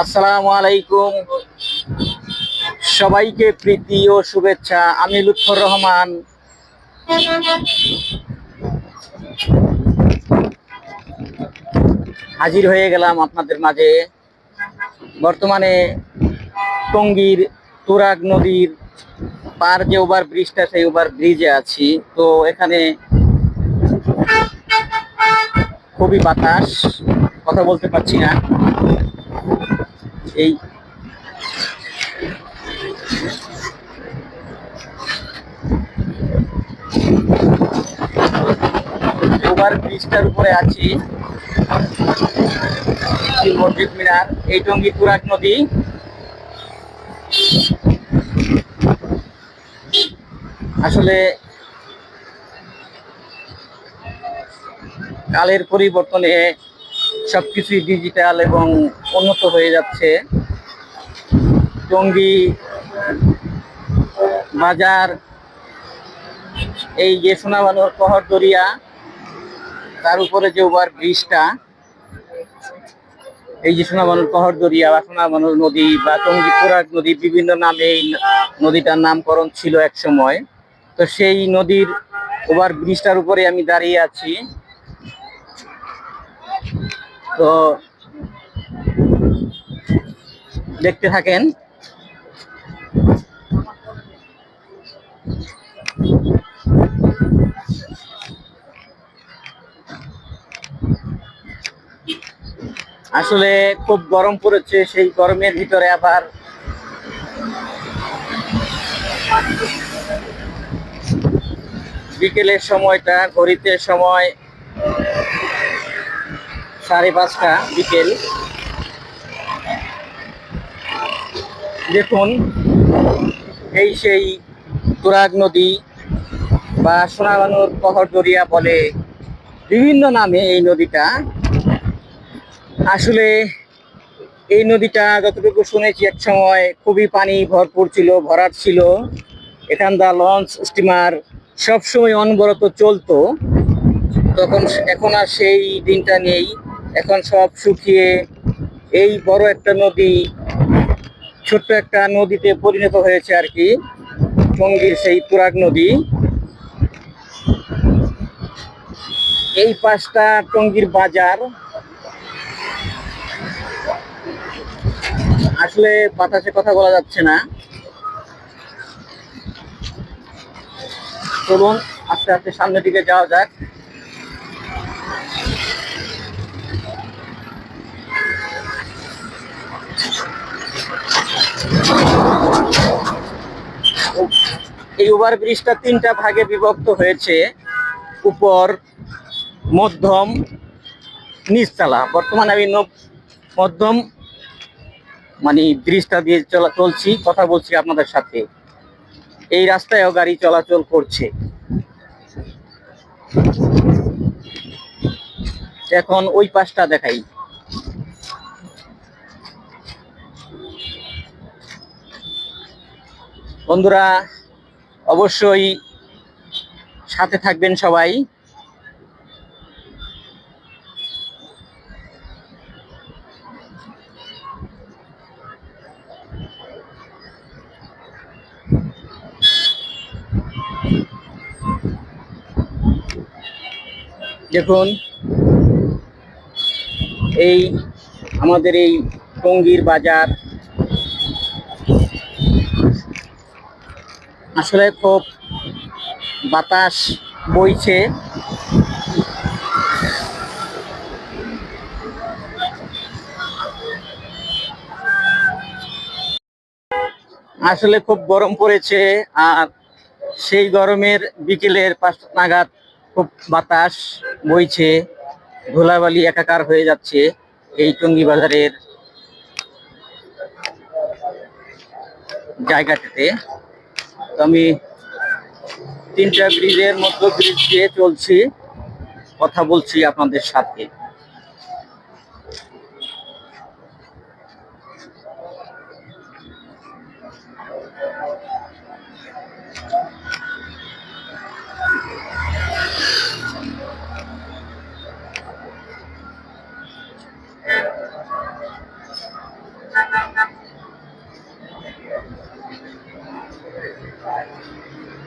আসসালামু আলাইকুম। সবাইকে প্রীতি ও শুভেচ্ছা। আমি লুৎফর রহমান। হাজির হয়ে গেলাম আপনাদের মাঝে। বর্তমানে টঙ্গীর তুরাগ নদীর পার যে ওভার ব্রিজটা সেই ওভার ব্রিজে আছি। তো এখানে খুবই বাতাস। কথা বলতে পারছি না। এই ওভার ব্রিজটার উপরে আছি। মসজিদ মিনার, এই টঙ্গী তুরাগ নদী। আসলে কালের পরিবর্তনে সবকিছুই ডিজিটাল এবং উন্নত হয়ে যাচ্ছে। টঙ্গী বাজার এই যে সোনাবানোর কহর দরিয়া, তার উপরে যে ওভার ব্রিজটা, এই যে সোনাবানুর কহর দরিয়া বা সোনাবানুর নদী বা টঙ্গী পুরাক নদী, বিভিন্ন নামে এই নদীটার নামকরণ ছিল এক সময় তো সেই নদীর ওভার ব্রিজটার উপরে আমি দাঁড়িয়ে আছি। তো দেখতে থাকেন। আসলে খুব গরম পড়েছে, সেই গরমের ভিতরে আবার বিকেলের সময়টা, ঘড়িতে সময় সাড়ে পাঁচটা বিকেল। দেখুন, এই সেই তুরাগ নদী বা সোনাবানুর কহর দরিয়া বলে বিভিন্ন নামে এই নদীটা। আসলে এই নদীটা যতটুকু শুনেছি, এক সময় খুবই পানি ভরপুর ছিল, ভরাট ছিল। এখানকার লঞ্চ স্টিমার সবসময় অনবরত চলতো। তখন, এখন আর সেই দিনটা নেই। এখন সব শুকিয়ে এই বড় একটা নদী, ছোট্ট একটা নদীতে পরিণত হয়েছে আর কি, টঙ্গীর সেই তুরাগ নদী। এই পাশটা টঙ্গীর বাজার। আসলে বাতাসে কথা বলা যাচ্ছে না। চলুন আস্তে আস্তে সামনের দিকে যাওয়া যাক। এই ওভার ব্রিজটা তিনটা ভাগে বিভক্ত হয়েছে। উপর, মধ্যম নিচতলা বর্তমানে আমি মধ্যম মানে ব্রিজটা দিয়ে চলা, চলছি, কথা বলছি আপনাদের সাথে। এই রাস্তায়ও গাড়ি চলাচল করছে। এখন ওই পাশটা দেখাই। বন্ধুরা অবশ্যই সাথে থাকবেন সবাই। দেখুন এই আমাদের এই টঙ্গীর বাজার আসলে খুব বাতাস বইছে। আসলে খুব গরম পড়েছে আর সেই গরমের বিকেলের পাঁচ নাগাদ খুব বাতাস বইছে। ধুলাবালি একাকার হয়ে যাচ্ছে এই টঙ্গী বাজারের জায়গাটাতে। আমি তিনটা ব্রিজের মতো ব্রিজ দিয়ে চলছি কথা বলছি আপনাদের সাথে।